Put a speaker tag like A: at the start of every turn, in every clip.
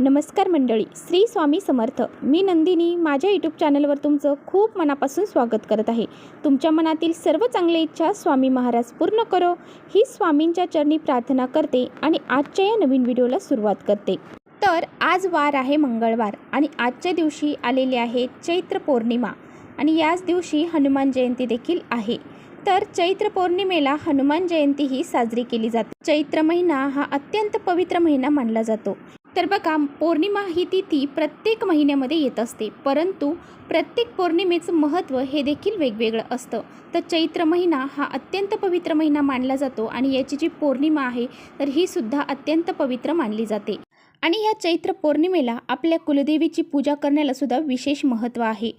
A: नमस्कार मंडळी श्री स्वामी समर्थ. मी नंदिनी माझ्या यूट्यूब चॅनलवर तुमचं खूप मनापासून स्वागत करत आहे. तुमच्या मनातील सर्व चांगल्या इच्छा स्वामी महाराज पूर्ण करो. ही स्वामींच्या चरणी प्रार्थना करते आणि आजच्या या नवीन व्हिडिओला सुरुवात करते. तर आज वार आहे मंगळवार आणि आजच्या दिवशी आलेली आहे चैत्र पौर्णिमा आणि याच दिवशी हनुमान जयंती देखील आहे. तर चैत्र पौर्णिमेला हनुमान जयंती ही साजरी केली जाते. चैत्र महिना हा अत्यंत पवित्र महिना मानला जातो. तर बघा पौर्णिमा ही तिथी प्रत्येक महिन्यामध्ये येत असते. परंतु प्रत्येक पौर्णिमेचं महत्त्व हे देखील वेगवेगळं असतं. तर चैत्र महिना हा अत्यंत पवित्र महिना मानला जातो आणि याची जी पौर्णिमा आहे तर ही सुद्धा अत्यंत पवित्र मानली जाते. आणि या चैत्र पौर्णिमेला आपल्या कुलदेवीची पूजा करण्याला सुद्धा विशेष महत्त्व आहे.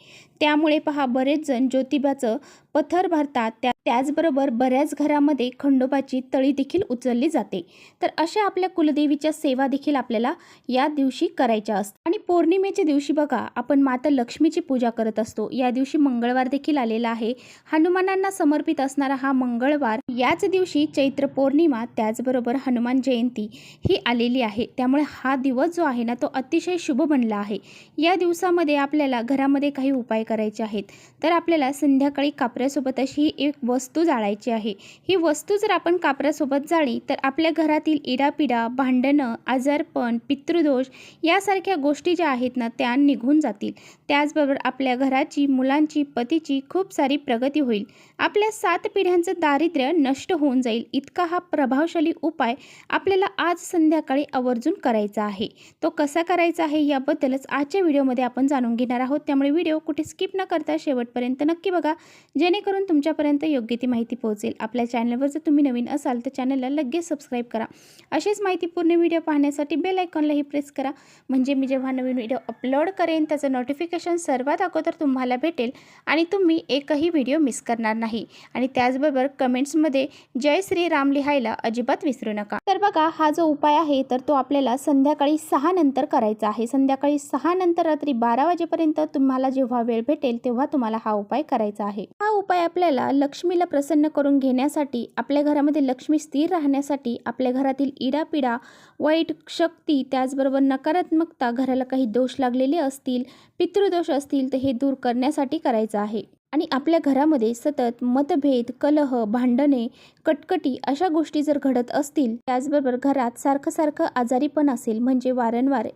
A: त्यामुळे पहा बरेच जण ज्योतिबाचं पथर भरतात. त्या त्याचबरोबर बऱ्याच घरामध्ये खंडोबाची तळी देखील उचलली जाते. तर अशा आपल्या कुलदेवीच्या सेवा देखील आपल्याला या दिवशी करायच्या असतात. आणि पौर्णिमेच्या दिवशी बघा आपण माता लक्ष्मीची पूजा करत असतो. या दिवशी मंगळवार देखील आलेला आहे. हनुमानांना समर्पित असणारा हा मंगळवार याच दिवशी चैत्र पौर्णिमा त्याचबरोबर हनुमान जयंती ही आलेली आहे. त्यामुळे हा दिवस जो आहे ना तो अतिशय शुभ बनला आहे. या दिवसामध्ये आपल्याला घरामध्ये काही उपाय करायचे आहेत. तर आपल्याला संध्याकाळी कापऱ्यासोबत अशी ही एक वस्तू जाळायची आहे. ही वस्तू जर आपण कापऱ्यासोबत जाळी तर आपल्या घरातील इडापिडा भांडणं आजारपण पितृदोष यासारख्या गोष्टी ज्या आहेत ना त्या निघून जातील. त्याचबरोबर आपल्या घराची मुलांची पतीची खूप सारी प्रगती होईल. आपल्या सात पिढ्यांचं दारिद्र्य नष्ट होऊन जाईल. इतका हा प्रभावशाली उपाय आपल्याला आज संध्याकाळी आवर्जून करायचा आहे. तो कसा करायचा आहे याबद्दलच आजच्या व्हिडिओमध्ये आपण जाणून घेणार आहोत. त्यामुळे व्हिडिओ कुठे स्किप न करता शेवटपर्यंत नक्की बघा. जेणेकरून तुमच्यापर्यंत योग्य ती माहिती पोहोचेल. आपल्या चॅनलवर जर तुम्ही नवीन असाल तर चॅनलला लगेच सबस्क्राईब करा. अशीच माहितीपूर्ण व्हिडिओ पाहण्यासाठी बेल आयकॉनलाही प्रेस करा. म्हणजे मी जेव्हा नवीन व्हिडिओ अपलोड करेन त्याचं नोटिफिकेशन सर्वात अगोदर तुम्हाला भेटेल आणि तुम्ही एकही व्हिडिओ मिस करणार नाही. आणि त्याचबरोबर कमेंट्समध्ये जय श्रीराम लिहायला अजिबात विसरू नका. तर बघा हा जो उपाय आहे तर तो आपल्याला संध्याकाळी सहा नंतर करायचा आहे. संध्याकाळी सहा नंतर रात्री बारा वाजेपर्यंत तुम्हाला जेव्हा वेळ भेटेल तेव्हा तुम्हाला हा उपाय करायचा आहे. हा उपाय आपल्याला लक्ष्मीला प्रसन्न करून घेण्यासाठी आपल्या घरामध्ये लक्ष्मी स्थिर राहण्यासाठी आपल्या घरातील इडापिडा वाईट शक्ती त्याचबरोबर नकारात्मकता घराला काही दोष लागलेले असतील पितृदोष असतील तर हे दूर करण्यासाठी करायचं आहे. आणि आपल्या घरामध्ये सतत मतभेद कलह भांडणे कटकटी अशा गोष्टी जर घडत असतील त्याचबरोबर घरात सारखं सारखं आजारी पण असेल म्हणजे वारंवार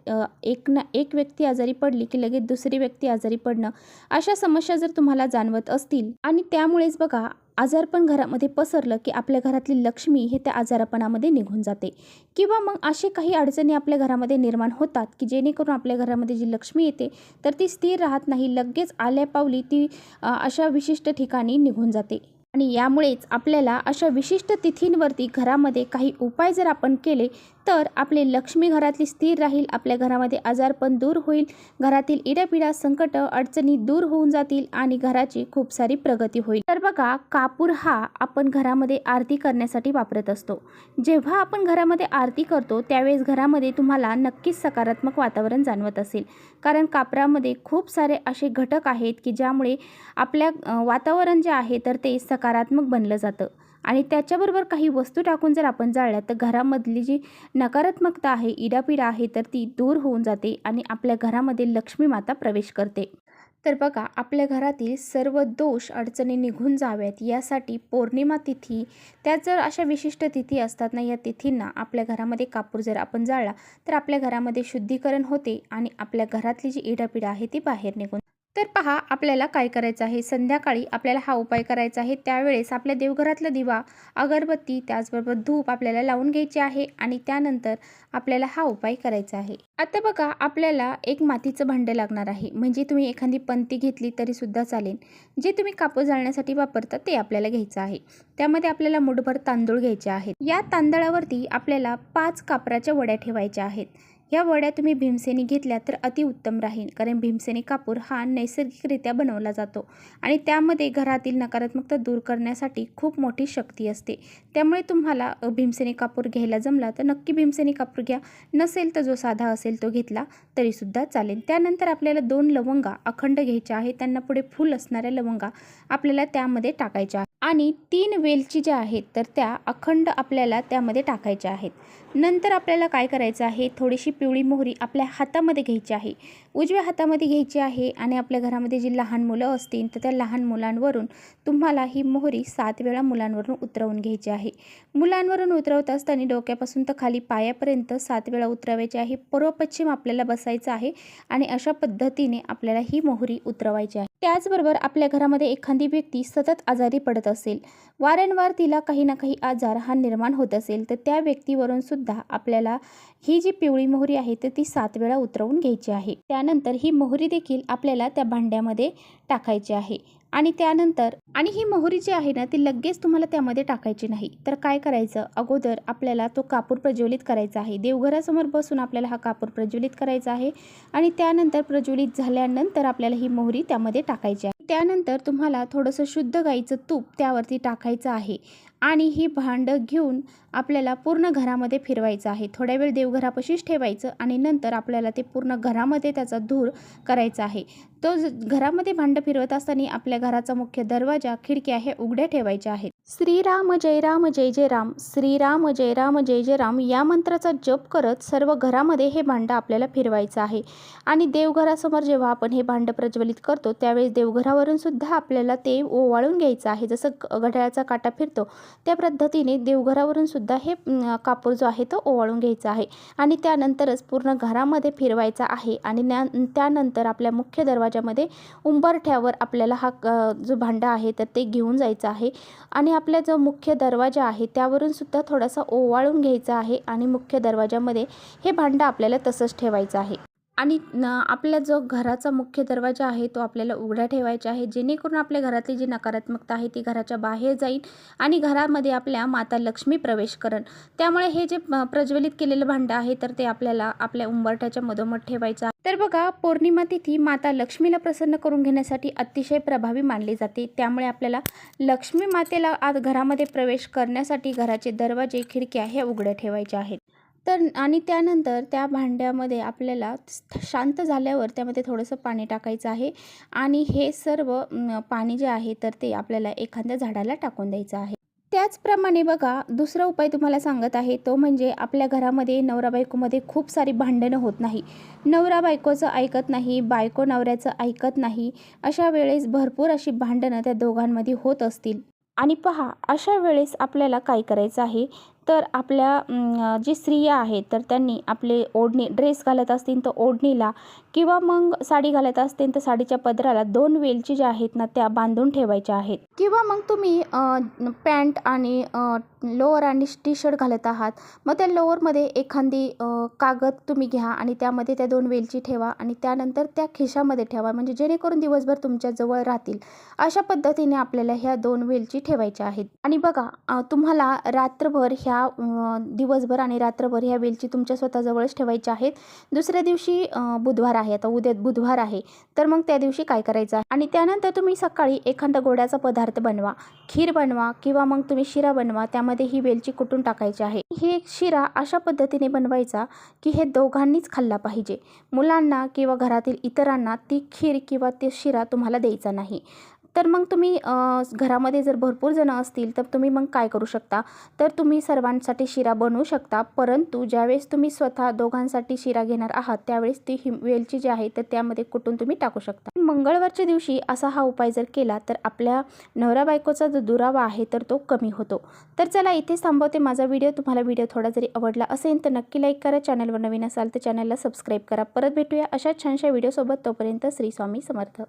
A: एक ना एक व्यक्ती आजारी पडली की लगेच दुसरी व्यक्ती आजारी पडणं अशा समस्या जर तुम्हाला जाणवत असतील. आणि त्यामुळेच बघा आजारपण घरामध्ये पसरलं की आपल्या घरातली लक्ष्मी हे त्या आजारपणामध्ये निघून जाते. किंवा मग असे काही अडचणी आपल्या घरामध्ये निर्माण होतात की जेणेकरून आपल्या घरामध्ये जी लक्ष्मी येते तर ती स्थिर राहत नाही. लगेच आल्या पावली ती अशा विशिष्ट ठिकाणी निघून जाते. आणि यामुळेच आपल्याला अशा विशिष्ट तिथींवरती घरामध्ये काही उपाय जर आपण केले तर आपले लक्ष्मी घरातली स्थिर राहील आपल्या घरामध्ये आजारपण दूर होईल घरातील इडापिडा संकट अडचणी दूर होऊन जातील आणि घराची खूप सारी प्रगती होईल. तर बघा कापूर हा आपण घरामध्ये आरती करण्यासाठी वापरत असतो. जेव्हा आपण घरामध्ये आरती करतो त्यावेळेस घरामध्ये तुम्हाला नक्कीच सकारात्मक वातावरण जाणवत असेल. कारण कापरामध्ये खूप सारे असे घटक आहेत की ज्यामुळे आपल्या वातावरण जे आहे तर ते सक सकारात्मक बनलं जातं. आणि त्याच्याबरोबर काही वस्तू टाकून जर आपण जाळल्या तर घरामधली जी नकारात्मकता आहे इडापिडा आहे तर ती दूर होऊन जाते आणि आपल्या घरामध्ये लक्ष्मी माता प्रवेश करते. तर बघा आपल्या घरातील सर्व दोष अडचणी निघून जाव्यात. यासाठी पौर्णिमा तिथी त्या जर अशा विशिष्ट तिथी असतात ना या तिथींना आपल्या घरामध्ये कापूर जर आपण जाळला तर आपल्या घरामध्ये शुद्धीकरण होते आणि आपल्या घरातली जी इडापिडा आहे ती बाहेर निघून तर पहा आपल्याला काय करायचं आहे? संध्याकाळी आपल्याला हा उपाय करायचा आहे. त्यावेळेस आपल्या देवघरातला दिवा अगरबत्ती त्याचबरोबर धूप आपल्याला लावून घ्यायची आहे आणि त्यानंतर आपल्याला हा उपाय करायचा आहे. आता बघा आपल्याला एक मातीचं भांडं लागणार आहे. म्हणजे तुम्ही एखादी पंती घेतली तरी सुद्धा चालेल. जे तुम्ही कापूस जाळण्यासाठी वापरता ते आपल्याला घ्यायचं आहे. त्यामध्ये आपल्याला मुठभर तांदूळ घ्यायचे आहेत. या तांदळावरती आपल्याला पाच कापराच्या वड्या ठेवायच्या आहेत. या वड्या तुम्ही भीमसेनी घेतल्या तर अतिउत्तम राहील कारण भीमसेनी कापूर हा नैसर्गिकरित्या बनवला जातो आणि त्यामध्ये घरातील नकारात्मकता दूर करण्यासाठी खूप मोठी शक्ती असते. त्यामुळे तुम्हाला भीमसेनी कापूर घ्यायला जमला तर नक्की भीमसेनी कापूर घ्या. नसेल तर जो साधा असेल तो घेतला तरीसुद्धा चालेल. त्यानंतर आपल्याला दोन लवंगा अखंड घ्यायच्या आहेत. त्यांना पुढे फूल असणाऱ्या लवंगा आपल्याला त्यामध्ये टाकायच्या आहेत आणि तीन वेलची ज्या आहेत तर त्या अखंड आपल्याला त्यामध्ये टाकायच्या आहेत. नंतर आपल्याला काय करायचं आहे? थोडीशी पिवळी मोहरी आपल्या हातामध्ये घ्यायची आहे. उजव्या हातामध्ये घ्यायची आहे आणि आपल्या घरामध्ये जी लहान मुलं असतील तर त्या लहान मुलांवरून तुम्हाला ही मोहरी सात वेळा मुलांवरून उतरवून घ्यायची आहे. मुलांवरून उतरवत असताना डोक्यापासून तर खाली पायापर्यंत सात वेळा उतरवायची आहे. पूर्व पश्चिम आपल्याला बसायचं आहे आणि अशा पद्धतीने आपल्याला ही मोहरी उतरवायची आहे. त्याचबरोबर आपल्या घरामध्ये एखादी व्यक्ती सतत आजारी पडत असेल वारंवार तिला काही ना काही आजार हा निर्माण होत असेल तर त्या व्यक्तीवरून सुद्धा आपल्याला ही जी पिवळी मोहरी आहे तर ती सात वेळा उतरवून घ्यायची आहे. त्या त्यानंतर ही मोहरी देखील आपल्याला त्या भांड्यामध्ये टाकायची आहे. आणि त्यानंतर आणि ही मोहरी जी आहे ना ती लगेच तुम्हाला त्यामध्ये टाकायची नाही. तर काय करायचं? अगोदर आपल्याला तो कापूर प्रज्वलित करायचा आहे. देवघरासमोर बसून आपल्याला हा कापूर प्रज्वलित करायचा आहे. आणि त्यानंतर प्रज्वलित झाल्यानंतर आपल्याला ही मोहरी त्यामध्ये टाकायची आहे. त्यानंतर तुम्हाला थोडंसं शुद्ध गाईचं तूप त्यावरती टाकायचं आहे. आणि ही भांडं घेऊन आपल्याला पूर्ण घरामध्ये फिरवायचं आहे. थोड्या वेळ देवघरापाशीच ठेवायचं आणि नंतर आपल्याला ते पूर्ण घरामध्ये त्याचा धूर करायचा आहे. तो ज- घरामध्ये भांडं फिरवत असताना आपल्या घराचा मुख्य दरवाजा खिडक्या हे उघड्या ठेवायच्या आहेत. श्रीराम जय राम जय जय राम. श्रीराम जय राम जय जय राम या मंत्राचा जप करत सर्व घरामध्ये हे भांडं आपल्याला फिरवायचं आहे. आणि देवघरासमोर जेव्हा आपण हे भांडं प्रज्वलित करतो त्यावेळेस देवघरावरून सुद्धा आपल्याला ते ओवाळून घ्यायचं आहे. जसं ग- घड्याळाचा काटा फिरतो त्या पद्धतीने देवघरावरून सुद्धा हे कापूर जो आहे तो ओवाळून घ्यायचा आहे. आणि त्यानंतरच पूर्ण घरामध्ये फिरवायचा आहे. आणि न्या त्यानंतर आपल्या मुख्य दरवाजामध्ये उंबरठ्यावर आपल्याला हा जो भांडा आहे तर ते घेऊन जायचं आहे. आणि आपला जो मुख्य दरवाजा आहे त्यावरून सुद्धा थोडासा ओवाळून घ्यायचा आहे. आणि मुख्य दरवाजामध्ये हे भांडं आपल्याला तसंच ठेवायचं आहे. आणि न आपला जो घराचा मुख्य दरवाजा आहे तो आपल्याला उघडा ठेवायचा आहे. जेणेकरून आपल्या घरातली जी नकारात्मकता आहे ती घराच्या बाहेर जाईल आणि घरामध्ये आपल्या माता लक्ष्मी प्रवेश करण. त्यामुळे हे जे प्रज्वलित केलेलं भांडं आहे तर ते आपल्याला आपल्या उंबरठ्याच्या मधोमध ठेवायचं तर बघा पौर्णिमा तिथी माता लक्ष्मीला प्रसन्न करून घेण्यासाठी अतिशय प्रभावी मानली जाते. त्यामुळे आपल्याला लक्ष्मी मातेला आज घरामध्ये प्रवेश करण्यासाठी घराचे दरवाजे खिडक्या हे उघड्या ठेवायच्या आहेत. तर आणि त्यानंतर त्या भांड्यामध्ये आपल्याला शांत झाल्यावर त्यामध्ये थोडंसं पाणी टाकायचं आहे. आणि हे सर्व पाणी जे आहे तर ते आपल्याला एखाद्या झाडाला टाकून द्यायचं आहे. त्याचप्रमाणे बघा दुसरा उपाय तुम्हाला सांगत आहे तो म्हणजे आपल्या घरामध्ये नवरा बायकोमध्ये खूप सारी भांडणं होत नाही. नवरा बायकोचं ऐकत नाही बायको नवऱ्याचं ऐकत नाही अशा वेळेस भरपूर अशी भांडणं त्या दोघांमध्ये होत असतील. आणि पहा अशा वेळेस आपल्याला काय करायचं आहे? तर आपल्या जी स्त्रिया आहेत तर त्यांनी आपले ओढणी ड्रेस घालत असतील तर ओढणीला किंवा मग साडी घालत असतील तर साडीच्या पदराला दोन वेलची ज्या आहेत ना त्या बांधून ठेवायच्या आहेत. किंवा मग तुम्ही पॅन्ट आणि लोअर आणि टी शर्ट घालत आहात मग त्या लोअरमध्ये एखादी कागद तुम्ही घ्या आणि त्यामध्ये त्या दोन वेलची ठेवा आणि त्यानंतर त्या खिशामध्ये ठेवा म्हणजे जेणेकरून दिवसभर तुमच्या जवळ राहतील. अशा पद्धतीने आपल्याला ह्या दोन वेलची ठेवायच्या आहेत. आणि बघा तुम्हाला रात्रभर ह्या ह्या दिवसभर आणि रात्रभर ह्या वेलची तुमच्या स्वतःजवळच ठेवायच्या आहेत. दुसऱ्या दिवशी बुधवार आहे. आता उद्या बुधवार आहे. तर मग त्या दिवशी काय करायचं? आहे आणि त्यानंतर तुम्ही सकाळी एखादा गोड्याचा पदार्थ बनवा. खीर बनवा किंवा मग तुम्ही शिरा बनवा. त्यामध्ये ही वेलची कुटून टाकायची आहे. ही शिरा अशा पद्धतीने बनवायचा की हे दोघांनीच खाल्ला पाहिजे. मुलांना किंवा घरातील इतरांना ती खीर किंवा ते शिरा तुम्हाला द्यायचा नाही. तर मग तुम्ही घरामध्ये जर भरपूर जणं असतील तर तुम्ही मग काय करू शकता? तर तुम्ही सर्वांसाठी शिरा बनवू शकता परंतु ज्यावेळेस तुम्ही स्वतः दोघांसाठी शिरा घेणार आहात त्यावेळेस ती हिम वेलची जी आहे तर त्यामध्ये कुटून तुम्ही टाकू शकता? मंगळवारच्या दिवशी असा हा उपाय जर केला तर आपल्या नवरा बायकोचा जो दुरावा आहे तर तो कमी होतो. तर चला इथेच थांबवते माझा व्हिडिओ. तुम्हाला व्हिडिओ थोडा जरी आवडला असेल तर नक्की लाईक करा. चॅनलवर नवीन असाल तर चॅनलला सबस्क्राईब करा. परत भेटूया अशा छानशा व्हिडिओसोबत. तोपर्यंत श्री स्वामी समर्थ.